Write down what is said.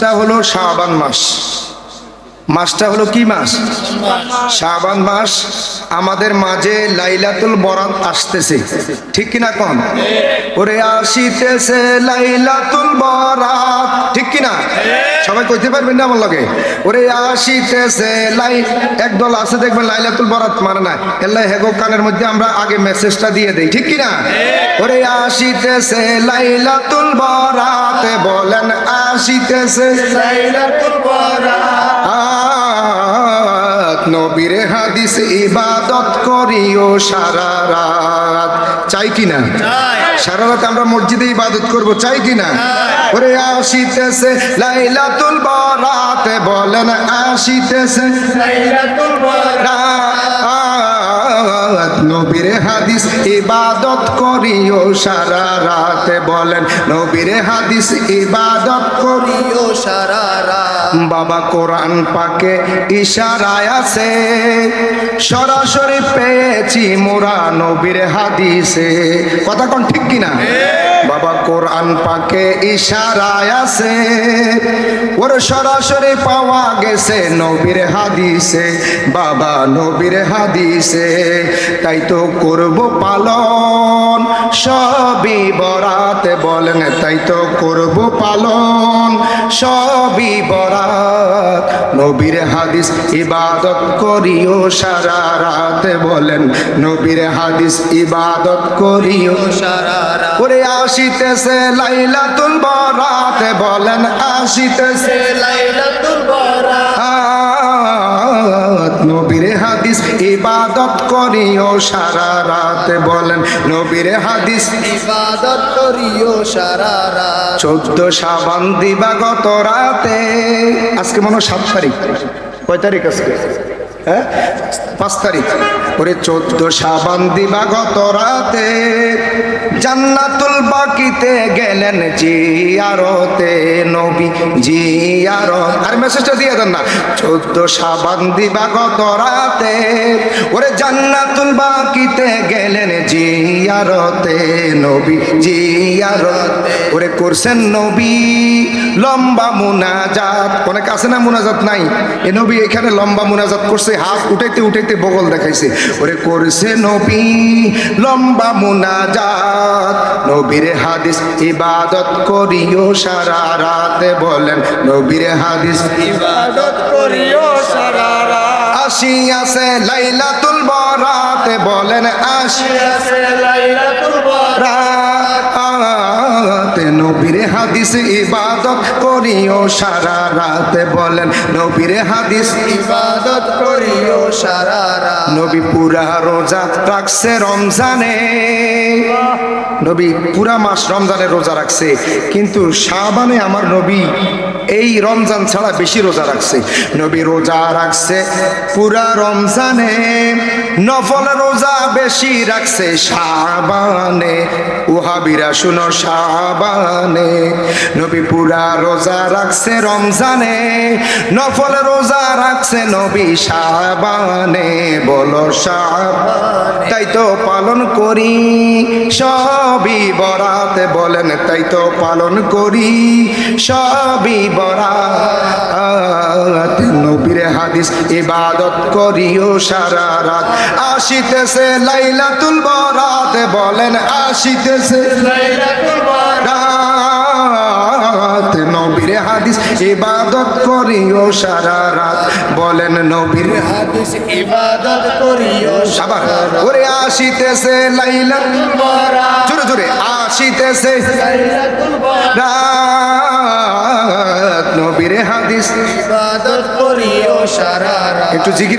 মাসটা হলো শাহবান মাস। মাসটা হলো কি মাস? শাবান মাস। আমাদের মাঝে লাইলাতুল বরাত আসতেছে। ঠিক কিনা কম ওরে আসিতেছে লাইলাতুল বরাত। ঠিক কিনা? সবাই কইতে পারবেন না আমার লগে? ওরে আসিতেছে লাই একদল আছে দেখবেন লাইলাতুল বরাত মানে না। এল্লাই হেগো কানের মধ্যে আমরা আগে মেসেজটা দিয়ে দেই। ঠিক কিনা? ওরে আসিতেছে লাইলাতুল বরাত। বলেন আসিতেছে লাইলাতুল বরাত। হাদিস ইবাদত করিও সারা রাত। চাই কিনা সারা রাত আমরা মসজিদে ইবাদত করব চাই কিনা ওরে আসিতেছে লাইলাতুল বরাত বলেন আসিতেছে লাইলাতুল বরাত। রাত। নবীর হাদিস ইবাদত করিও সারা রাত বলেন নবীর হাদিস ইবাদত করি প্রিয় সারা রাত। বাবা কোরআন পাকে ইশারায় আছে। সরাসরি পেয়েছি মোরা নবীর হাদিসে। কথা কোন ঠিক কিনা? বাবা কোরআন পাকে ইশারায় আছে। ওর সরাসরি পাওয়া গেছে নবীর হাদিসে। বাবা নবীর হাদিসে। তাই তো করব পালন। সবই বরাতে বলেন, তাই তো করব পালন। সবই বরাত। নবীর হাদিস ইবাদত করিও সারা রাত বলেন, নবীর হাদিস ইবাদত করিও সারা রাত। আসিতেছে লাইলাতুল বরাত বলেন আসিতেছে লাইলাতুল বরাত। রাত নবীর হাদিস ইবাদত করিও সারা রাত বলেন নবীর হাদিস ইবাদত করিও সারা রাত। চোদ্দ সাবান দিবা গত রাতে। আজকে মনে হয় সাত তারিখ। কয় তারিখ আজকে? হ্যাঁ? পাঁচ তারিখ। ওরে চোদ্দ সাবান দিবা গত রাতে। জান্নাতুল বাকিতে গেলেন জিয়ারতে নবী, জিয়ারত। আর মেসেজটা দিয়ে দেন না। চোদ্দ সাবান দিবা গত রাতে, ওরে জান্নাতুল বাকিতে গেলেন জিয়ারতে নবী, জিয়ারত। ওরে করছেন নবী, লম্বা মুনাজাত। অনেক আছে না মুনাজাত নাই? এ নবী এখানে লম্বা মুনাজাত করছে, হাত উঠাইতে উঠাইতে বগল দেখাইছে। ওরে করছে নবী, লম্বা মুনাজাত। নবীর হাদিস ইবাদত করিও সারা রাতে বলেন নবীর হাদিস ইবাদত করিও সারা আসিয়াছে লাইলাতুল বরাতে, বলেন আসি আছে লাইলাতুল বরাত। রাতে নবীর হাদিস ইবাদত করিও সারা রাতে, বলেন নবীর হাদিস ইবাদত করিও সারা রাত। নবী পুরা রোজা রাখছে রমজানে। নবী পুরা মাস রমজানে রোজা রাখছে। কিন্তু শাবানে আমার নবী এই রমজান ছাড়া বেশি রোজা রাখছে। নবী রোজা রাখছে পুরা রমজানে, নফল রোজা বেশি রাখছে শাবানে। ওহাবিরা শুনো শাবানে। নবী পুরা রোজা রাখছে রমজানে, নফল রোজা রাখছে নবী শাবানে। বলো শাব তাই তো পালন করি। সবই বরাতে বলেন, তাই তো পালন করি। সবই বরাত নবীর হাদিস ইবাদত করিও সারা রাত। আসিতেছে লাইলাতুল বরাত, বলেন আসিতেছে লাইলাতুল বরাত। রাত নবীর হাদিস ইবাদত করিও সারা রাত, বলেন নবীর হাদিস ইবাদত করিও আবার ওরে আসিতেছে লাইলাতুল বরাত। জোরে জোরে, আসিতেছে লাইলাতুল বরাত। রাত নবীর হাদিস। ইবাদত করিও সারা একটু জিকির